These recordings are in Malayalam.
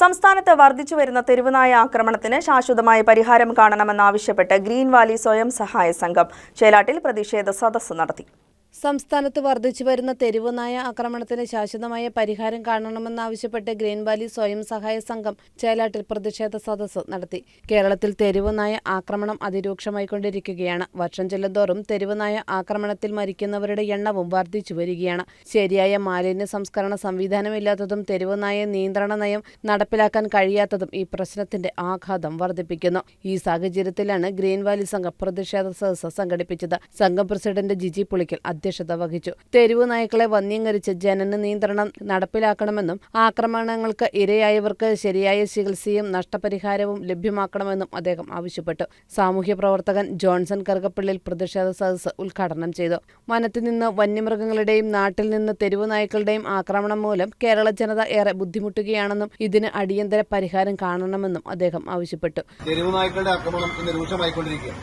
സംസ്ഥാനത്ത് വർദ്ധിച്ചുവരുന്ന തെരുവുനായ ആക്രമണത്തിന് ശാശ്വതമായ പരിഹാരം കാണണമെന്നാവശ്യപ്പെട്ട് ഗ്രീൻ വാലി സ്വയം സഹായ സംഘം ചേലാട്ടിൽ പ്രതിഷേധ സദസ്സ് നടത്തി. സംസ്ഥാനത്ത് വർദ്ധിച്ചു വരുന്ന തെരുവുനായ ആക്രമണത്തിന് ശാശ്വതമായ പരിഹാരം കാണണമെന്നാവശ്യപ്പെട്ട് ഗ്രീൻ വാലി സ്വയം സഹായ സംഘം ചേലാട്ടിൽ പ്രതിഷേധ സദസ്സ് നടത്തി. കേരളത്തിൽ തെരുവുനായ ആക്രമണം അതിരൂക്ഷമായിക്കൊണ്ടിരിക്കുകയാണ് വർഷം ചെല്ലുന്തോറും തെരുവുനായ ആക്രമണത്തിൽ മരിക്കുന്നവരുടെ എണ്ണവും വർദ്ധിച്ചു വരികയാണ്. ശരിയായ മാലിന്യ സംസ്കരണ സംവിധാനമില്ലാത്തതും തെരുവുനായ നിയന്ത്രണ നയം നടപ്പിലാക്കാൻ കഴിയാത്തതും ഈ പ്രശ്നത്തിന്റെ ആഘാതം വർദ്ധിപ്പിക്കുന്നു. ഈ സാഹചര്യത്തിലാണ് ഗ്രീൻ വാലി സംഘം പ്രതിഷേധ സദസ്സ് സംഘടിപ്പിച്ചത്. സംഘം പ്രസിഡന്റ് ജിജി പുളിക്കൽ അധ്യക്ഷത വഹിച്ചു. തെരുവു നായ്ക്കളെ വന്യീകരിച്ച് ജനന നിയന്ത്രണം നടപ്പിലാക്കണമെന്നും ആക്രമണങ്ങൾക്ക് ഇരയായവർക്ക് ശരിയായ ചികിത്സയും നഷ്ടപരിഹാരവും ലഭ്യമാക്കണമെന്നും അദ്ദേഹം ആവശ്യപ്പെട്ടു. സാമൂഹ്യ പ്രവർത്തകൻ ജോൺസൺ കറുകപ്പള്ളിൽ പ്രതിഷേധ സദസ്സ് ഉദ്ഘാടനം ചെയ്തു. വനത്തിൽ നിന്ന് വന്യമൃഗങ്ങളുടെയും നാട്ടിൽ നിന്ന് തെരുവു നായ്ക്കളുടെയും ആക്രമണം മൂലം കേരള ജനത ഏറെ ബുദ്ധിമുട്ടുകയാണെന്നും ഇതിന് അടിയന്തര പരിഹാരം കാണണമെന്നും അദ്ദേഹം ആവശ്യപ്പെട്ടു. തെരുവ് നായ്ക്കളുടെ ആക്രമണം ഇന്ന് രൂക്ഷമായിക്കൊണ്ടിരിക്കുകയാണ്.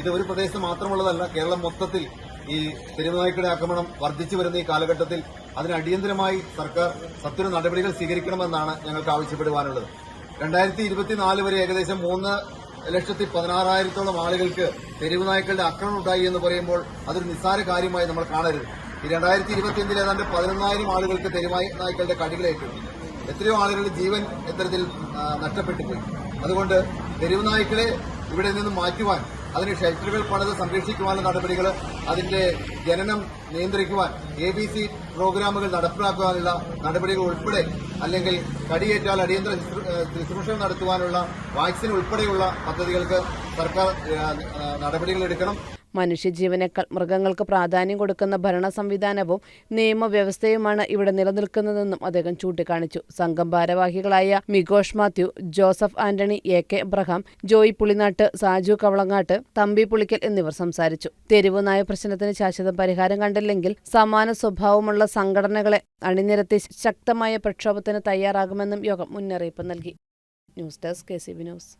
ഇത് ഒരു പ്രദേശത്ത് മാത്രമുള്ളതല്ല കേരളം മൊത്തത്തിൽ ഈ തെരുവ് നായ്ക്കളുടെ ആക്രമണം വർദ്ധിച്ചു വരുന്ന ഈ കാലഘട്ടത്തിൽ അതിന് അടിയന്തരമായി സർക്കാർ സത്വര നടപടികൾ സ്വീകരിക്കണമെന്നാണ് ഞങ്ങൾക്ക് ആവശ്യപ്പെടുവാനുള്ളത്. രണ്ടായിരത്തി ഇരുപത്തിനാല് വരെ ഏകദേശം മൂന്ന് ലക്ഷത്തി പതിനാറായിരത്തോളം ആളുകൾക്ക് തെരുവുനായ്ക്കളുടെ ആക്രമണം ഉണ്ടായി എന്ന് പറയുമ്പോൾ അതൊരു നിസ്സാര കാര്യമായി നമ്മൾ കാണരുത്. ഈ രണ്ടായിരത്തി ഇരുപത്തിയഞ്ചിൽ ഏതാണ്ട് പതിനൊന്നായിരം ആളുകൾക്ക് തെരുവായി നായ്ക്കളുടെ എത്രയോ ആളുകളുടെ ജീവൻ ഇത്തരത്തിൽ ആ, നഷ്ടപ്പെട്ടു പോയി അതുകൊണ്ട് തെരുവുനായ്ക്കളെ ഇവിടെ നിന്ന് മാറ്റുവാൻ അതിന് ഷെൽട്ടറുകൾ പണിത് സംരക്ഷിക്കുവാനുള്ള നടപടികൾ അതിന്റെ ജനനം നിയന്ത്രിക്കുവാൻ എ ബി സി പ്രോഗ്രാമുകൾ നടപ്പിലാക്കുവാനുള്ള നടപടികൾ ഉൾപ്പെടെ അല്ലെങ്കിൽ കടിയേറ്റാൽ അടിയന്തര ശുശ്രൂഷ നടത്തുവാനുള്ള വാക്സിൻ ഉൾപ്പെടെയുള്ള പദ്ധതികൾക്ക് സർക്കാർ നടപടികൾ എടുക്കണം. മനുഷ്യജീവനേക്കാൾ മൃഗങ്ങൾക്ക് പ്രാധാന്യം കൊടുക്കുന്ന ഭരണ സംവിധാനവും നിയമവ്യവസ്ഥയുമാണ് ഇവിടെ നിലനിൽക്കുന്നതെന്നും അദ്ദേഹം ചൂണ്ടിക്കാണിച്ചു. സംഘം ഭാരവാഹികളായ മിഗോഷ് മാത്യു ജോസഫ് ആന്റണി എ കെ എബ്രഹാം ജോയി പുളിനാട്ട് സാജു കവളങ്ങാട്ട് തമ്പി പുളിക്കൽ എന്നിവർ സംസാരിച്ചു. തെരുവ് നായ പ്രശ്നത്തിന് ശാശ്വത പരിഹാരം കണ്ടില്ലെങ്കിൽ സമാന സ്വഭാവമുള്ള സംഘടനകളെ അണിനിരത്തി ശക്തമായ പ്രക്ഷോഭത്തിന് തയ്യാറാകുമെന്നും യോഗം മുന്നറിയിപ്പ് നൽകി. News desk K C B news.